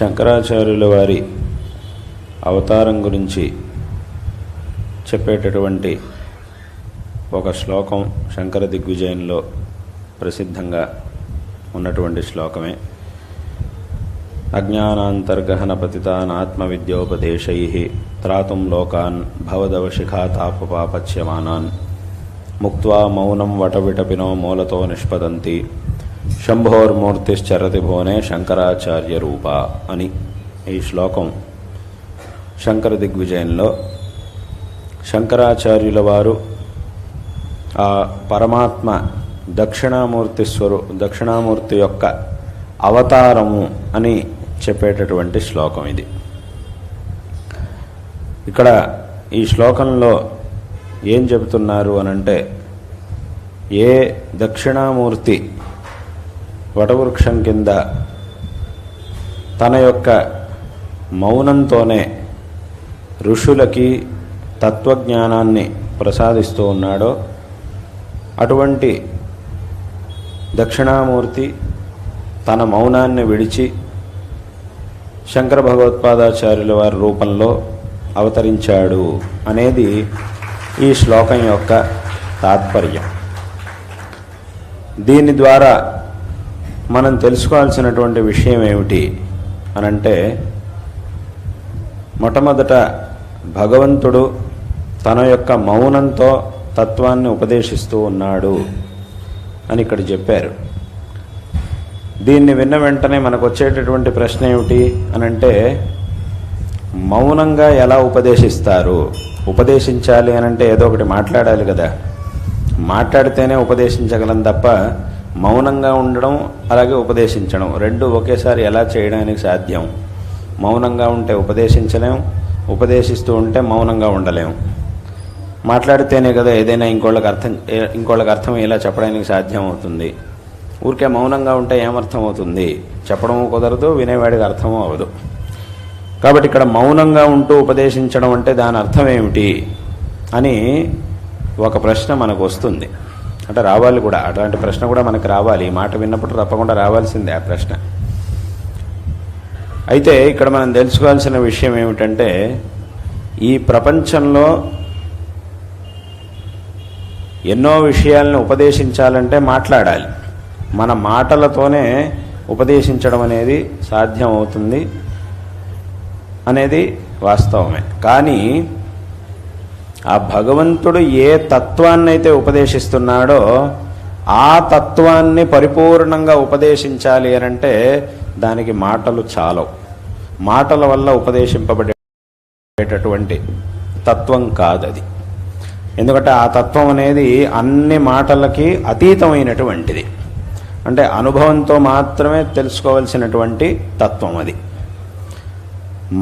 శంకరాచార్యుల వారి అవతారం గురించి చెప్పేటటువంటి ఒక శ్లోకం శంకర దిగ్విజయంలో ప్రసిద్ధంగా ఉన్నటువంటి శ్లోకమే. అజ్ఞానాంతర్గహన పతితాన్ ఆత్మవిద్యోపదేశై త్రాతుం లోకాన్ భవదవశిఖాతాపపాపచ్యమానాన్. ముక్వా మౌనం వటవిటపినో మూలతో నిష్పదంతి. శంభోర్మూర్తిశ్చరతి భువనే శంకరాచార్య రూప అని ఈ శ్లోకం. శంకర దిగ్విజయంలో శంకరాచార్యుల వారు ఆ పరమాత్మ దక్షిణామూర్తి స్వరూ దక్షిణామూర్తి యొక్క అవతారము అని చెప్పేటటువంటి శ్లోకం ఇది. ఇక్కడ ఈ శ్లోకంలో ఏం చెబుతున్నారు అనంటే ఏ దక్షిణామూర్తి వటవృక్షం కింద తన యొక్క మౌనంతోనే ఋషులకి తత్వజ్ఞానాన్ని ప్రసాదిస్తూ ఉన్నాడో అటువంటి దక్షిణామూర్తి తన మౌనాన్ని విడిచి శంకర భగవత్పాదాచార్యుల వారి రూపంలో అవతరించాడు అనేది ఈ శ్లోకం యొక్క తాత్పర్యం. దీని ద్వారా మనం తెలుసుకోవాల్సినటువంటి విషయం ఏమిటి అనంటే మొట్టమొదట భగవంతుడు తన యొక్క మౌనంతో తత్వాన్ని ఉపదేశిస్తూ ఉన్నాడు అని ఇక్కడ చెప్పారు. దీన్ని విన్న వెంటనే మనకు వచ్చేటటువంటి ప్రశ్న ఏమిటి అనంటే మౌనంగా ఎలా ఉపదేశిస్తారు? ఉపదేశించాలి అనంటే ఏదో ఒకటి మాట్లాడాలి కదా. మాట్లాడితేనే ఉపదేశించగలం తప్ప మౌనంగా ఉండడం అలాగే ఉపదేశించడం. రెండు ఒకేసారి ఎలా చేయడానికి సాధ్యం? మౌనంగా ఉంటే ఉపదేశించలేం ఉపదేశిస్తూ ఉంటే మౌనంగా ఉండలేం. మాట్లాడితేనే కదా ఏదైనా ఇంకోళ్ళకి అర్థం ఇంకోళ్ళకి అర్థం ఇలా చెప్పడానికి సాధ్యం అవుతుంది. ఊరికే మౌనంగా ఉంటే ఏమర్థం అవుతుంది? చెప్పడం కుదరదు వినేవాడికి అర్థం అవ్వదు. కాబట్టి ఇక్కడ మౌనంగా ఉంటూ ఉపదేశించడం అంటే దాని అర్థం ఏమిటి అని ఒక ప్రశ్న మనకు వస్తుంది. అంటే రావాలి కూడా. అటువంటి ప్రశ్న కూడా మనకు రావాలి. ఈ మాట విన్నప్పుడు తప్పకుండా రావాల్సిందే ఆ ప్రశ్న. అయితే ఇక్కడ మనం తెలుసుకోవాల్సిన విషయం ఏమిటంటే ఈ ప్రపంచంలో ఎన్నో విషయాలను ఉపదేశించాలంటే మాట్లాడాలి. మన మాటలతోనే ఉపదేశించడం అనేది సాధ్యం అవుతుంది అనేది వాస్తవమే. కానీ ఆ భగవంతుడు ఏ తత్వాన్ని అయితే ఉపదేశిస్తున్నాడో ఆ తత్వాన్ని పరిపూర్ణంగా ఉపదేశించాలి అనంటే దానికి మాటలు చాలవు. మాటల వల్ల ఉపదేశింపబడేటటువంటి తత్వం కాదు అది ఎందుకంటే ఆ తత్వం అనేది అన్ని మాటలకి అతీతమైనటువంటిది. అంటే అనుభవంతో మాత్రమే తెలుసుకోవలసినటువంటి తత్వం అది.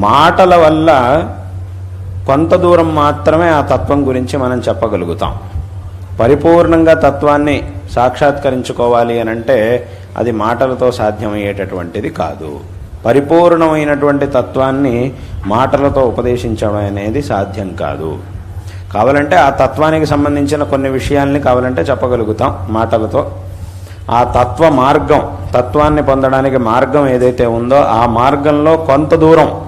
మాటల వల్ల కొంత దూరం మాత్రమే ఆ తత్వం గురించి మనం చెప్పగలుగుతాం. పరిపూర్ణంగా తత్వాన్ని సాక్షాత్కరించుకోవాలి అని అంటే అది మాటలతో సాధ్యమయ్యేటటువంటిది కాదు. పరిపూర్ణమైనటువంటి తత్వాన్ని మాటలతో ఉపదేశించడం అనేది సాధ్యం కాదు. కావాలంటే ఆ తత్వానికి సంబంధించిన కొన్ని విషయాల్ని కావాలంటే చెప్పగలుగుతాం మాటలతో. ఆ తత్వ మార్గం తత్వాన్ని పొందడానికి మార్గం ఏదైతే ఉందో ఆ మార్గంలో కొంత దూరం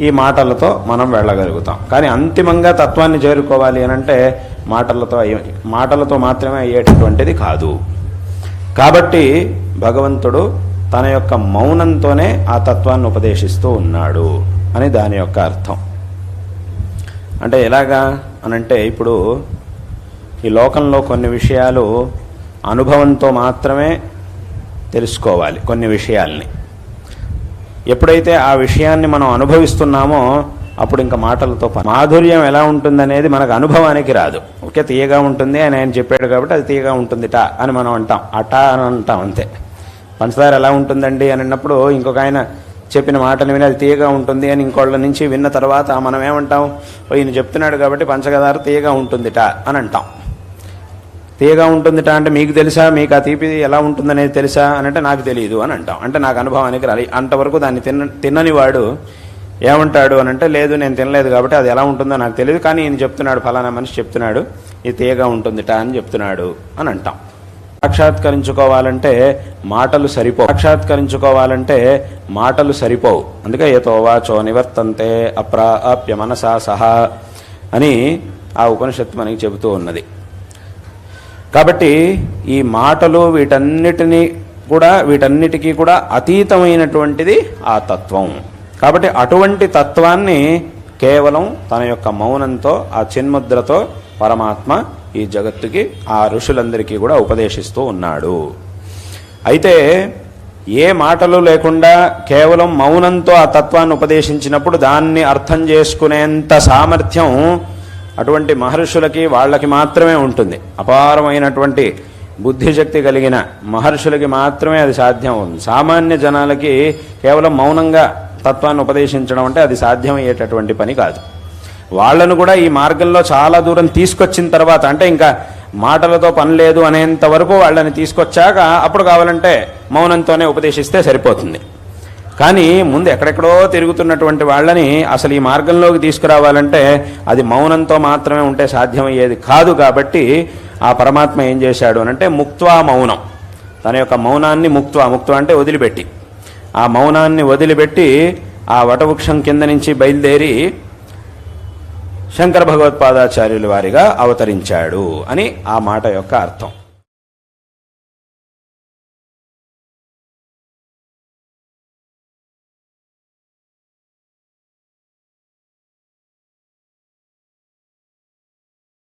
ఈ మాటలతో మనం వెళ్ళగలుగుతాం. కానీ అంతిమంగా తత్వాన్ని చేరుకోవాలి అని అంటే మాటలతో అయ్యే- మాటలతో మాత్రమే అయ్యేటటువంటిది కాదు. కాబట్టి భగవంతుడు తన యొక్క మౌనంతోనే ఆ తత్వాన్ని ఉపదేశిస్తూ ఉన్నాడు అని దాని యొక్క అర్థం. అంటే ఎలాగా అనంటే ఇప్పుడు ఈ లోకంలో కొన్ని విషయాలు అనుభవంతో మాత్రమే తెలుసుకోవాలి కొన్ని విషయాల్ని. ఎప్పుడైతే ఆ విషయాన్ని మనం అనుభవిస్తున్నామో అప్పుడు ఇంకా మాటలతో పని. మాధుర్యం ఎలా ఉంటుందనేది మనకు అనుభవానికి రాదు. ఓకే తీయగా ఉంటుంది అని ఆయన చెప్పాడు కాబట్టి అది తీయగా ఉంటుంది టా అని మనం అంటాం. అటా అని అంటాం అంతే. పంచదార ఎలా ఉంటుందండి అని అన్నప్పుడు ఇంకొక ఆయన చెప్పిన మాటలు విని అది తీయగా ఉంటుంది అని ఇంకోళ్ళ నుంచి విన్న తర్వాత మనం ఏమంటాం? ఈయన చెప్తున్నాడు కాబట్టి పంచదార తీయగా ఉంటుందిట అని అంటాం. తీయగా ఉంటుందిట అంటే మీకు తెలుసా? మీకు ఆ తీపి ఎలా ఉంటుందనేది తెలుసా? అని అంటే నాకు తెలియదు అని అంటాం. అంటే నాకు అనుభవానికి రాలి అంతవరకు దాన్ని తిన్న తిన్నని వాడు ఏమంటాడు అని అంటే లేదు నేను తినలేదు కాబట్టి అది ఎలా ఉంటుందో నాకు తెలియదు. కానీ ఈయన చెప్తున్నాడు ఫలానా మనిషి చెప్తున్నాడు ఇది తీయగా ఉంటుందిట అని చెప్తున్నాడు అని అంటాం. సాక్షాత్కరించుకోవాలంటే మాటలు సరిపోవు. సాక్షాత్కరించుకోవాలంటే మాటలు సరిపోవు. అందుకే ఏతో వాచో నివర్తంతే అప్రాప్య మనసా సహా అని ఆ ఉపనిషత్తు మనకి చెబుతూ ఉన్నది. కాబట్టి ఈ మాటలు వీటన్నిటినీ కూడా వీటన్నిటికీ కూడా అతీతమైనటువంటిది ఆ తత్వం. కాబట్టి అటువంటి తత్వాన్ని కేవలం తన యొక్క మౌనంతో ఆ చిన్ముద్రతో పరమాత్మ ఈ జగత్తుకి ఆ ఋషులందరికీ కూడా ఉపదేశిస్తూ ఉన్నాడు. అయితే ఏ మాటలు లేకుండా కేవలం మౌనంతో ఆ తత్వాన్ని ఉపదేశించినప్పుడు దాన్ని అర్థం చేసుకునేంత సామర్థ్యం అటువంటి మహర్షులకి వాళ్ళకి మాత్రమే ఉంటుంది. అపారమైనటువంటి బుద్ధిశక్తి కలిగిన మహర్షులకి మాత్రమే అది సాధ్యం అవుతుంది. సామాన్య జనాలకి కేవలం మౌనంగా తత్వాన్ని ఉపదేశించడం అంటే అది సాధ్యమయ్యేటటువంటి పని కాదు. వాళ్ళను కూడా ఈ మార్గంలో చాలా దూరం తీసుకొచ్చిన తర్వాత అంటే ఇంకా మాటలతో పని లేదు అనేంత వరకు వాళ్ళని తీసుకొచ్చాక అప్పుడు కావాలంటే మౌనంతోనే ఉపదేశిస్తే సరిపోతుంది. కానీ ముందు ఎక్కడెక్కడో తిరుగుతున్నటువంటి వాళ్ళని అసలు ఈ మార్గంలోకి తీసుకురావాలంటే అది మౌనంతో మాత్రమే ఉంటే సాధ్యమయ్యేది కాదు కాబట్టి ఆ పరమాత్మ ఏం చేశాడు అనంటే ముక్త్వా మౌనం. తన యొక్క మౌనాన్ని ముక్త్వా ముక్త్వ అంటే వదిలిపెట్టి. ఆ మౌనాన్ని వదిలిపెట్టి ఆ వటవృక్షం కింద నుంచి బయలుదేరి శంకర భగవత్పాదాచార్యుల వారిగా అవతరించాడు అని ఆ మాట యొక్క అర్థం.